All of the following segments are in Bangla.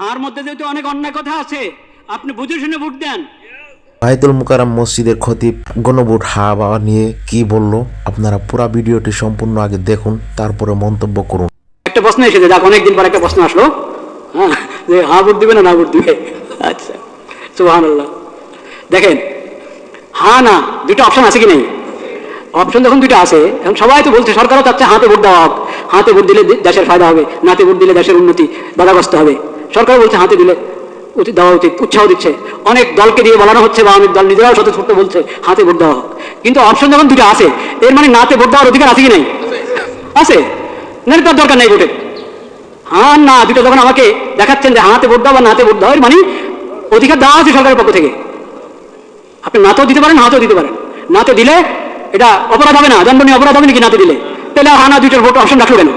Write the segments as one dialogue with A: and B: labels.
A: হার মধ্যে যেহেতু অনেক অন্যায় কথা আছে আপনি বুঝে শুনে ভোট দেন।
B: বায়তুল মুকারাম মসজিদের খতিব গণভোট হা বা নিয়ে কি বলল? আপনারা পুরা ভিডিওটি সম্পূর্ণ আগে দেখুন তারপরে মন্তব্য করুন।
A: একটা প্রশ্ন এসেছে দেখ অনেকদিন পর একটা প্রশ্ন আসলো। হ্যাঁ যে হা ভোট দিবে না না ভোট দিবে? আচ্ছা সুহান আল্লাহ দেখেন হা না দুটো অপশন আছে কি নেই? অপশন যখন দুটো আছে এখন সবাই তো বলছে সরকারও চাচ্ছে হাতে ভোট দেওয়া হোক। হাতে ভোট দিলে দেশের ফায়দা হবে নাতে ভোট দিলে দেশের উন্নতি বাধাগ্রস্ত হবে। সরকার বলছে, হাতে দিলে উচিত দেওয়া উচিত, উৎসাহ দিচ্ছে। অনেক দলকে দিয়ে বলানো হচ্ছে বা অনেক দল নিজেরাও স্বতঃস্ফূর্ত বলছে, হাতে ভোট দেওয়া হোক। কিন্তু অপশন যখন দুটো আছে এর মানে নাতে ভোট দেওয়ার অধিকার আছে কি নাই? আছে। না তার দরকার নেই ভোটের হ্যাঁ না, দুটো যখন আমাকে দেখাচ্ছেন যে হাতে ভোট দাও বা নাতে ভোট দাও, এর মানে অধিকার দেওয়া আছে সরকারের পক্ষ থেকে। আপনি নাতেও দিতে পারেন, হাতেও দিতে পারেন। নাতে দিলে এটা অপরাধ হবে না, দণ্ডনীয় অপরাধ হবে নাকি নাতে দিলে? তাহলে হা না, দুইটার ভোট অপশন রাখল কেন?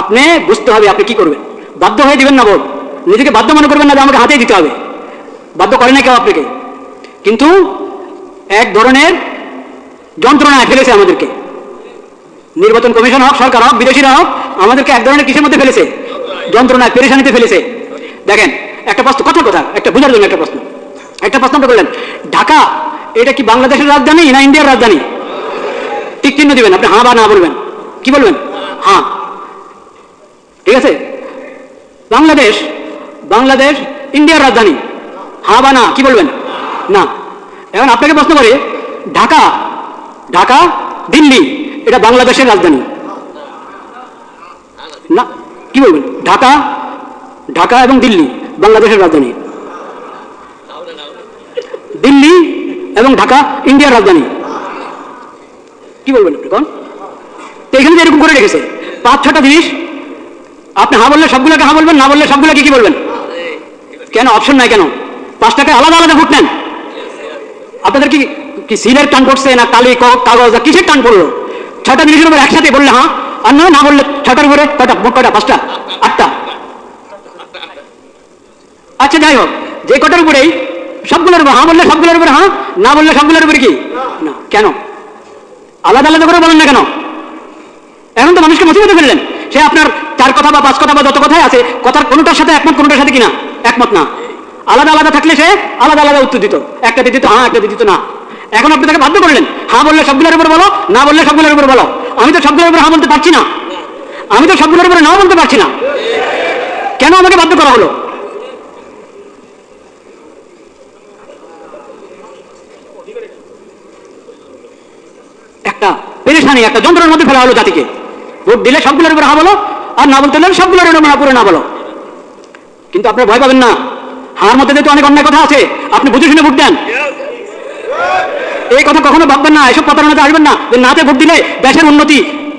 A: আপনি বুঝতে হবে আপনি কি করবেন। বাধ্য হয়ে দিবেন না ভোট। নিজেকে বাধ্য মনে করবেন না যে আমাকে হাতেই দিতে হবে। বাধ্য করে না কেউ আপনাকে। কিন্তু এক ধরনের যন্ত্রণায় ফেলেছে আমাদেরকে। নির্বাচন কমিশন হোক, সরকার হোক, বিদেশিরা হোক, আমাদেরকে এক ধরনের কিসের মধ্যে ফেলেছে? যন্ত্রণায় পেরেশানিতে ফেলেছে। দেখেন, একটা প্রশ্ন কথা কথা, একটা বোঝার জন্য একটা প্রশ্ন। একটা প্রশ্ন আপনি করলেন, ঢাকা, এটা কি বাংলাদেশের রাজধানী না ইন্ডিয়ার রাজধানী? ঠিক চিহ্ন দিবেন, আপনি হ্যাঁ বা না বলবেন। কি বলবেন? হ্যাঁ ঠিক আছে? বাংলাদেশ বাংলাদেশ, ইন্ডিয়ার রাজধানী। হা বা না কি বলবেন? না। এখন আপনাকে প্রশ্ন করে, ঢাকা ঢাকা, দিল্লি, এটা বাংলাদেশের রাজধানী। না, কি বলবেন? ঢাকা ঢাকা এবং দিল্লি, বাংলাদেশের রাজধানী। দিল্লি এবং ঢাকা, ইন্ডিয়ার রাজধানী। কি বলবেন আপনি কোন তো এখানে এরকম করে রেখেছে, পাঁচ ছটা জিনিস আপনি হা বললে সবগুলোকে হা বলবেন, না বললে সবগুলোকে কি বলবেন? কেন? অপশন নাই কেন? পাঁচটাকে আলাদা আলাদা ভোট নেন। আপনাদের কি কি সিলের টান পড়ছে না কালি কাগজ কিসের টান পড়ল? ছটা জিনিসের উপর একসাথে বললে হ্যাঁ আর না না বললে ছটার উপরে কয়টা? মোট কয়টা? পাঁচটা? আটটা? আচ্ছা যাই হোক, যে কটার উপরেই সবগুলোর উপর হ্যাঁ বললে সবগুলোর উপরে হ্যাঁ না বললে সবগুলোর উপরে কি? না। কেন? আলাদা আলাদা করে বলেন না কেন? এখন তো মানুষকে মুসিবতে ফেললেন। সে আপনার চার কথা বা পাঁচ কথা বা যত কথাই আছে, কথার কোনোটার সাথে একমত, কোনোটার সাথে কিনা? একমত না। আলাদা আলাদা থাকলে সে আলাদা আলাদা উত্তর দিত। একটা দিত হ্যাঁ একটা দিত না। এখন আপনি তাকে বাধ্য করলেন হ্যাঁ বললে সবগুলোর উপর বলো, না বললে সবগুলোর উপর বলো। আমি তো সবগুলোর উপর হ্যাঁ বলতে পারছি না। আমি তো সবগুলোর উপরে নাও বলতে পারছি না। কেন আমাকে বাধ্য করা হলো? একটা পেরেশানি, একটা যন্ত্রের মধ্যে ফেলা হলো জাতিকে। ভোট দিলে সবগুলোর উপরে হা বলো আর না বলতে হলে সবগুলোর উপরে না বলো। কিন্তু আপনারা ভয় পাবেন না। হার মধ্যে যেহেতু অনেক অন্যায় কথা আছে, আপনি বুঝে শুনে ভোট দেন। এই কথা কখনো ভাববেন না, এসব প্রতারণাতে আসবেন না। যে নাতে ভোট দিলে দেশের উন্নতি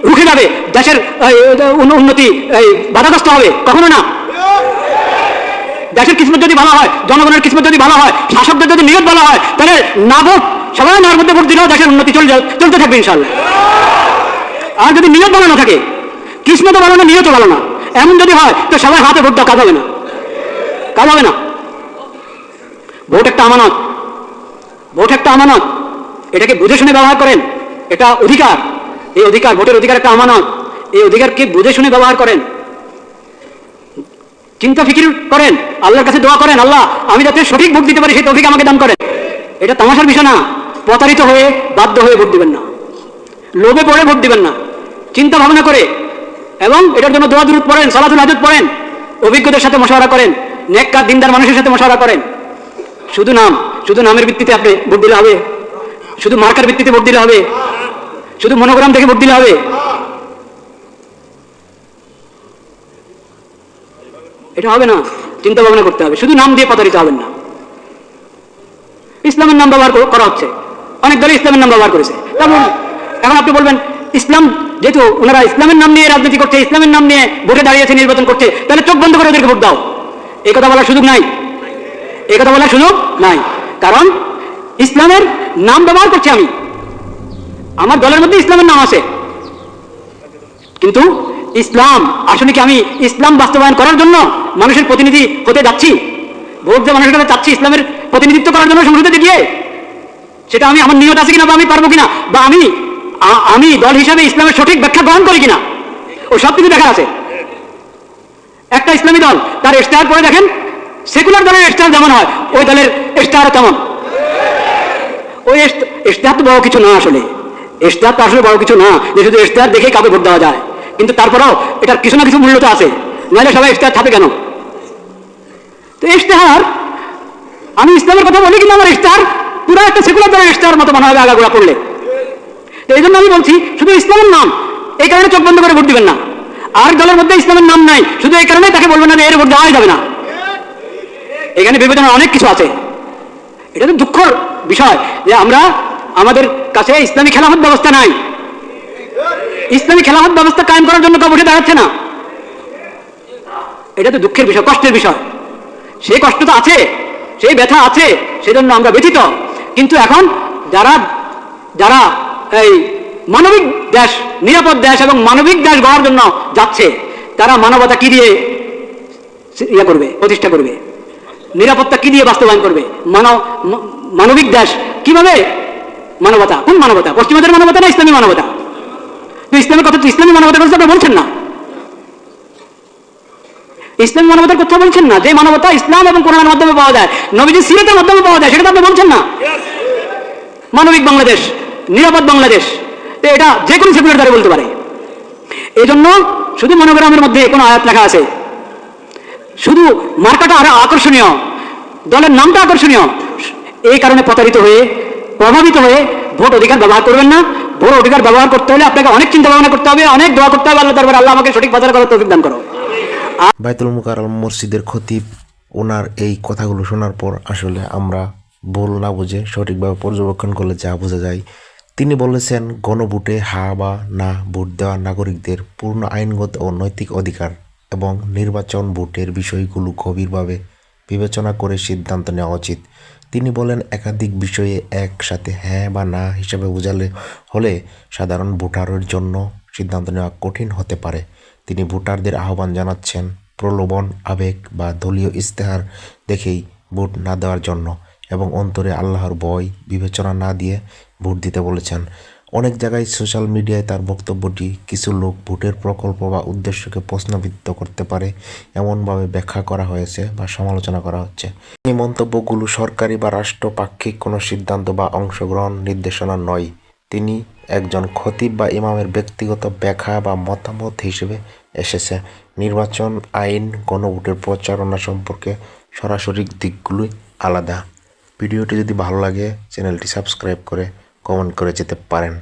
A: রুখে যাবে, দেশের উন্নতি বাধাগ্রস্ত হবে। কখনো না। দেশের কিসমত যদি ভালো হয়, জনগণের কিসমত যদি ভালো হয়, শাসকদের যদি নিয়ত ভালো হয়, তাহলে না ভোট, সবাই নার মধ্যে ভোট দিলেও দেশের উন্নতি চলে চলতে থাকবে ইনশাল্লাহ আর যদি নিয়ত ভালো না থাকে কিসমত ভালো না নিয়ত ভালো না। এমন যদি হয়, তো সবাই হাতে ভোট দেওয়া কাজ হবে না। কাজ হবে না। ভোট একটা আমানত। ভোট একটা আমানত। এটাকে বুঝে শুনে ব্যবহার করেন। এটা অধিকার। এই অধিকার, ভোটের অধিকার একটা আমানত। এই অধিকারকে বুঝে শুনে ব্যবহার করেন। চিন্তা ফিকির করেন। আল্লাহর কাছে দোয়া করেন, আল্লাহ, আমি যাতে সঠিক ভোট দিতে পারি, সেই তৌফিক আমাকে দান করেন। এটা তামাশার বিষয় না। প্রতারিত হয়ে বাধ্য হয়ে ভোট দিবেন না। লোভে পড়ে ভোট দিবেন না। চিন্তা ভাবনা করে এবং এটার জন্য দোয়া দুরুদ পড়েন, সালাতুল হাজত পড়েন, অভিজ্ঞদের সাথে মশাওয়ারা করেন, নেককার দিনদার মানুষের সাথে মশাওয়ারা করেন। শুধু নাম, শুধু নামের ভিত্তিতে আপনি ভোট দিলে হবে, শুধু মার্কার ভিত্তিতে ভোট দিলে হবে, শুধু মনোগ্রাম থেকে ভোট দিলে হবে। এটা হবে না, চিন্তা ভাবনা করতে হবে, শুধু নাম দিয়ে প্রতারিত হবেন না। ইসলামের নাম ব্যবহার করা হচ্ছে, অনেক দলে ইসলামের নাম ব্যবহার করেছে। এখন আপনি বলবেন, ইসলাম যেহেতু ওনারা ইসলামের নাম নিয়ে রাজনীতি করছে, ইসলামের নাম নিয়ে ভোটে দাঁড়িয়েছে, নির্বাচন করছে, তাহলে চোখ বন্ধ করে ওদেরকে ভোট দাও। এই কথা বলার সুযোগ নাই। এই কথা বলার সুযোগ নাই। কারণ ইসলামের নাম ব্যবহার করছি আমি। আমার দলের মধ্যে ইসলামের নাম আছে। কিন্তু ইসলাম, আসলে কি আমি ইসলাম বাস্তবায়ন করার জন্য মানুষের প্রতিনিধি হতে যাচ্ছি? ভোট যে মানুষের কাছে চাচ্ছি ইসলামের প্রতিনিধিত্ব করার জন্য সংসদে গিয়ে, সেটা আমি, আমার নিয়ত আছে কিনা বা আমি পারব কিনা বা আমি আমি দল হিসাবে ইসলামের সঠিক ব্যাখ্যা গ্রহণ করি কিনা? ও সব কিছু দেখা আছে। একটা ইসলামী দল, তার স্টার পরে দেখেন, সেকুলার দলের স্টার যেমন হয়, ওই দলের স্টার তেমন। ওই স্টার তো বড় কিছু না আসলে। স্টার তো আসলে বড় কিছু না, যে শুধু স্টার দেখেই কাউকে ভোট দেওয়া যায়। কিন্তু তারপরেও এটার কিছু না কিছু মূল্য তো আছে। নাহলে সবাই স্টার থাকে কেন? তো স্টার আমি ইসলামের কথা বলি কিন্তু আমার স্টার পুরো একটা সেকুলার দলের স্টার মতো মনে হবে আগাগোড়া তো এই জন্য আমি বলছি, শুধু ইসলামের নাম, এই কারণে চোখ বন্ধ করে ভোট দিবেন না। আর দলের মধ্যে ইসলামের নাম নাই, শুধু এই কারণে তাকে বলবেন না যে এর ভোট দেওয়াই যাবে না। এখানে বিবেচনা অনেক কিছু আছে। এটা তো দুঃখর বিষয় যে আমরা, আমাদের কাছে ইসলামী খেলাফত ব্যবস্থা নাই। ইসলামী খেলাফত ব্যবস্থা কায়েম করার জন্য উঠে দাঁড়াচ্ছে না। এটা তো দুঃখের বিষয়, কষ্টের বিষয়। সেই কষ্ট তো আছে, সেই ব্যথা আছে, সেজন্য আমরা ব্যথিত। কিন্তু এখন যারা যারা এই মানবিক দেশ নিরাপদ দেশ এবং মানবিক দেশ গড়ার জন্য যাচ্ছে। তারা মানবতা কি দিয়ে ইয়ে করবে প্রতিষ্ঠা করবে? নিরাপত্তা কি দিয়ে বাস্তবায়ন করবে? মানব মানবিক দেশ কীভাবে মানবতা? কোন মানবতা? পশ্চিমাদের মানবতা না ইসলামী মানবতা? তো ইসলামের কথা ইসলামী মানবতার কথা আপনি বলছেন না। ইসলামী মানবতার কথা বলছেন না। যে মানবতা ইসলাম এবং কোরআনের মাধ্যমে পাওয়া যায় নবীজি সিরাতের মাধ্যমে পাওয়া যায় সেটা তো আপনি বলছেন না? মানবিক বাংলাদেশ। নিরাপদ বাংলাদেশ। তো এটা যে কোনো সেকুলার দ্বারা বলতে পারে। এই জন্য শুধু মনোগ্রামের মধ্যে কোনো আয়াত লেখা আছে। শুধু মার্কাটা আরও আকর্ষণীয়। দলের নামটা আকর্ষণীয়। এই কারণে প্রতারিত হয়ে, প্রভাবিত হয়ে ভোট অধিকার ব্যবহার করবেন না। ভোট অধিকার ব্যবহার করতে হলে আপনাকে অনেক চিন্তা ভাবনা করতে হবে, অনেক দোয়া করতে হবে। আল্লাহ আল্লাহ আমাকে সঠিক বাজার করার তৌফিক দান করো
B: বাইতুল মুকাররম মসজিদের খতিব, ওনার এই কথাগুলো শোনার পর আসলে আমরা ভুল না বুঝে সঠিকভাবে পর্যবেক্ষণ করলে যা বোঝা যায় তিনি বলেছেন, গণভোটে হা বা না ভোট দেওয়া নাগরিকদের পূর্ণ আইনগত ও নৈতিক অধিকার এবং নির্বাচন ভোটের বিষয়গুলো গভীরভাবে বিবেচনা করে সিদ্ধান্ত নেওয়া উচিত। তিনি বলেন, একাধিক বিষয়ে একসাথে হ্যাঁ বা না হিসাবে বোঝালে হলে সাধারণ ভোটারের জন্য সিদ্ধান্ত নেওয়া কঠিন হতে পারে। তিনি ভোটারদের আহ্বান জানাচ্ছেন, প্রলোভন, আবেগ বা দলীয় ইস্তেহার দেখেই ভোট না দেওয়ার জন্য। এবং অন্তরে আল্লাহর ভয় বিবেচনা না দিয়ে ভোট দিতে বলেছেন। অনেক জায়গায় সোশ্যাল মিডিয়ায় তার বক্তব্যটি কিছু লোক ভোটের প্রকল্প বা উদ্দেশ্যকে প্রশ্নবিদ্ধ করতে পারে, এমনভাবে ব্যাখ্যা করা হয়েছে বা সমালোচনা করা হচ্ছে। এই মন্তব্যগুলো সরকারি বা রাষ্ট্রপাক্ষিক কোনো সিদ্ধান্ত বা অংশগ্রহণ নির্দেশনা নয়। তিনি একজন খতিব বা ইমামের ব্যক্তিগত ব্যাখ্যা বা মতামত হিসেবে এসেছে। নির্বাচন আইন গণভোটের প্রচারণা সম্পর্কে সরাসরি দিকগুলোই আলাদা। ভিডিওটি যদি ভালো লাগে চ্যানেলটি সাবস্ক্রাইব করে কমেন্ট করে যেতে পারেন।